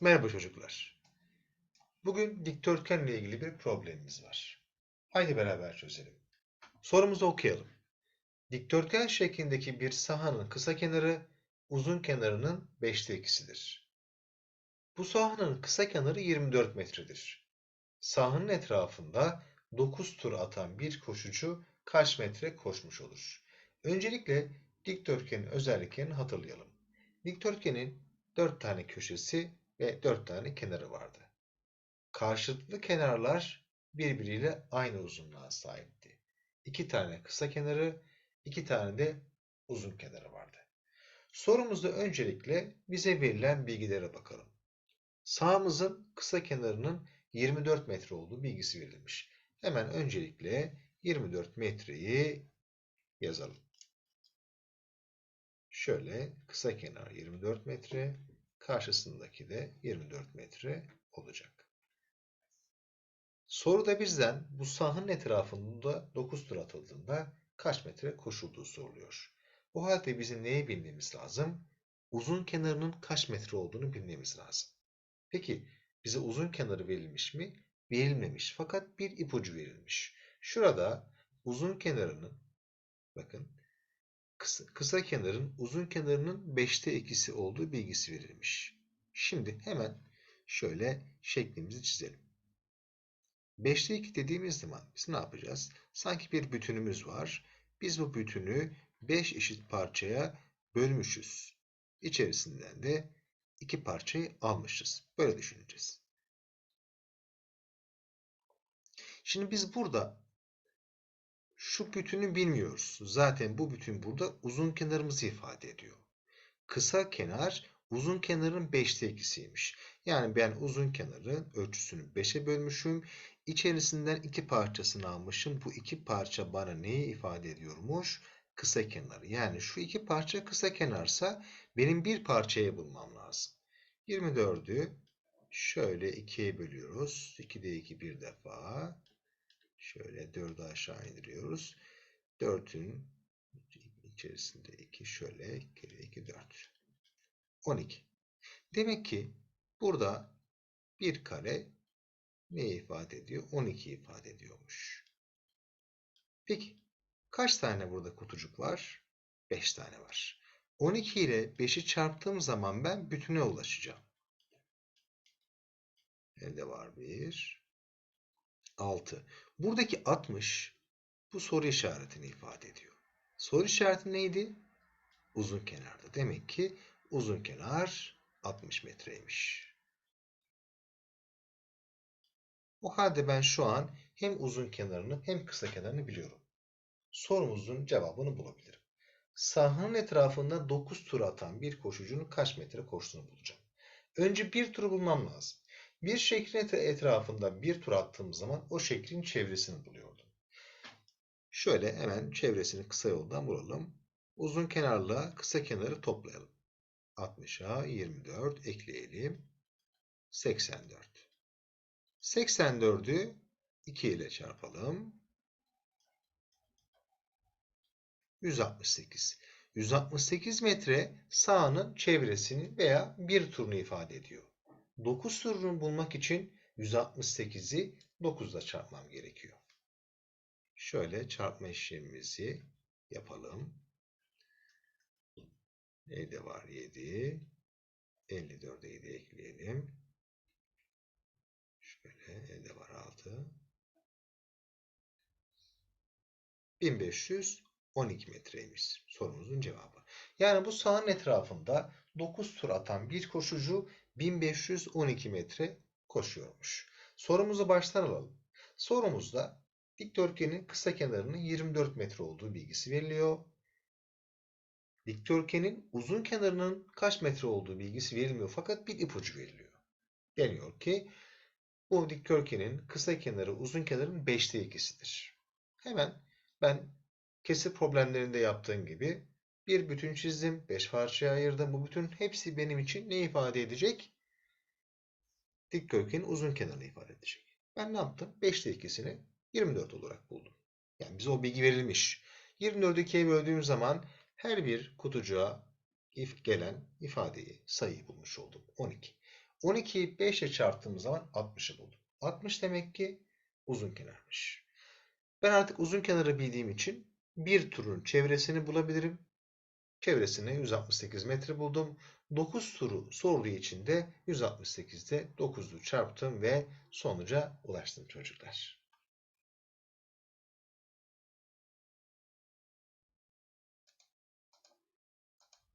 Merhaba çocuklar. Bugün dikdörtgenle ilgili bir problemimiz var. Haydi beraber çözelim. Sorumuzu okuyalım. Dikdörtgen şeklindeki bir sahanın kısa kenarı uzun kenarının 5'te 2'sidir. Bu sahanın kısa kenarı 24 metredir. Sahanın etrafında 9 tur atan bir koşucu kaç metre koşmuş olur? Öncelikle dikdörtgenin özelliklerini hatırlayalım. Dikdörtgenin 4 tane köşesi ve 4 tane kenarı vardı. Karşılıklı kenarlar birbiriyle aynı uzunluğa sahipti. 2 tane kısa kenarı, 2 tane de uzun kenarı vardı. Sorumuzda öncelikle bize verilen bilgilere bakalım. Sağımızın kısa kenarının 24 metre olduğu bilgisi verilmiş. Hemen öncelikle 24 metreyi yazalım. Şöyle kısa kenar 24 metre, karşısındaki de 24 metre olacak. Soruda bizden bu sahanın etrafında 9 tur atıldığında kaç metre koşulduğu soruluyor. O halde bizim neyi bilmemiz lazım? Uzun kenarının kaç metre olduğunu bilmemiz lazım. Peki bize uzun kenarı verilmiş mi? Verilmemiş fakat bir ipucu verilmiş. Şurada uzun kenarının bakın kısa, kısa kenarın uzun kenarının 5'te 2'si olduğu bilgisi verilmiş. Şimdi hemen şöyle şeklimizi çizelim. 5'te 2 dediğimiz zaman biz ne yapacağız? Sanki bir bütünümüz var. Biz bu bütünü 5 eşit parçaya bölmüşüz. İçerisinden de iki parçayı almışız. Böyle düşüneceğiz. Şimdi biz burada şu bütünü bilmiyoruz. Zaten bu bütün burada uzun kenarımızı ifade ediyor. Kısa kenar uzun kenarın 5'te 2'siymiş. Yani ben uzun kenarın ölçüsünü 5'e bölmüşüm. İçerisinden iki parçasını almışım. Bu iki parça bana neyi ifade ediyormuş? Kısa kenarı. Yani şu iki parça kısa kenarsa benim bir parçayı bulmam lazım. 24'ü şöyle 2'ye bölüyoruz. 2'de 2 bir defa. Şöyle 4'ü aşağı indiriyoruz. 4'ün içerisinde 2 şöyle kere 2 4. 12. Demek ki burada bir kare ne ifade ediyor? 12 ifade ediyormuş. Peki kaç tane burada kutucuk var? 5 tane var. 12 ile 5'i çarptığım zaman ben bütüne ulaşacağım. Elde var 1. 6. Buradaki 60 bu soru işaretini ifade ediyor. Soru işareti neydi? Uzun kenarda. Demek ki uzun kenar 60 metreymiş. O halde ben şu an hem uzun kenarını hem kısa kenarını biliyorum. Sorumuzun cevabını bulabilirim. Sahanın etrafında 9 tur atan bir koşucunun kaç metre koştuğunu bulacağım. Önce bir turu bulmam lazım. Bir şeklin etrafında bir tur attığım zaman o şeklin çevresini buluyordum. Şöyle hemen çevresini kısa yoldan bulalım. Uzun kenarla kısa kenarı toplayalım. 60'a 24 ekleyelim. 84. 84'ü 2 ile çarpalım. 168. 168 metre sahanın çevresini veya bir turunu ifade ediyor. 9 turunu bulmak için 168'i 9 ile çarpmam gerekiyor. Şöyle çarpma işlemimizi yapalım. Elde var 7. 54'e 7 ekleyelim. Şöyle elde var 6. 1512 metreymiş sorumuzun cevabı. Yani bu sahanın etrafında 9 tur atan bir koşucu 1512 metre koşuyormuş. Sorumuzu baştan alalım. Sorumuzda dikdörtgenin kısa kenarının 24 metre olduğu bilgisi veriliyor. Dikdörtgenin uzun kenarının kaç metre olduğu bilgisi verilmiyor fakat bir ipucu veriliyor. Deniyor ki bu dikdörtgenin kısa kenarı uzun kenarın 5'te 2'sidir. Hemen ben kesir problemlerinde yaptığım gibi bir bütün çizdim. 5 parçaya ayırdım. Bu bütün hepsi benim için ne ifade edecek? Dikdörtgenin uzun kenarını ifade edecek. Ben ne yaptım? 5'te 2'sini 24 olarak buldum. Yani bize o bilgi verilmiş. 24'ü 2'ye böldüğüm zaman her bir kutucuğa if gelen ifadeyi, sayıyı bulmuş oldum. 12. 12'yi 5 ile çarptığımız zaman 60'ı buldum. 60 demek ki uzun kenarmış. Ben artık uzun kenarı bildiğim için bir turun çevresini bulabilirim. Çevresini 168 metre buldum. 9 turu sorduğu için de 168'de 9'u çarptım ve sonuca ulaştım çocuklar.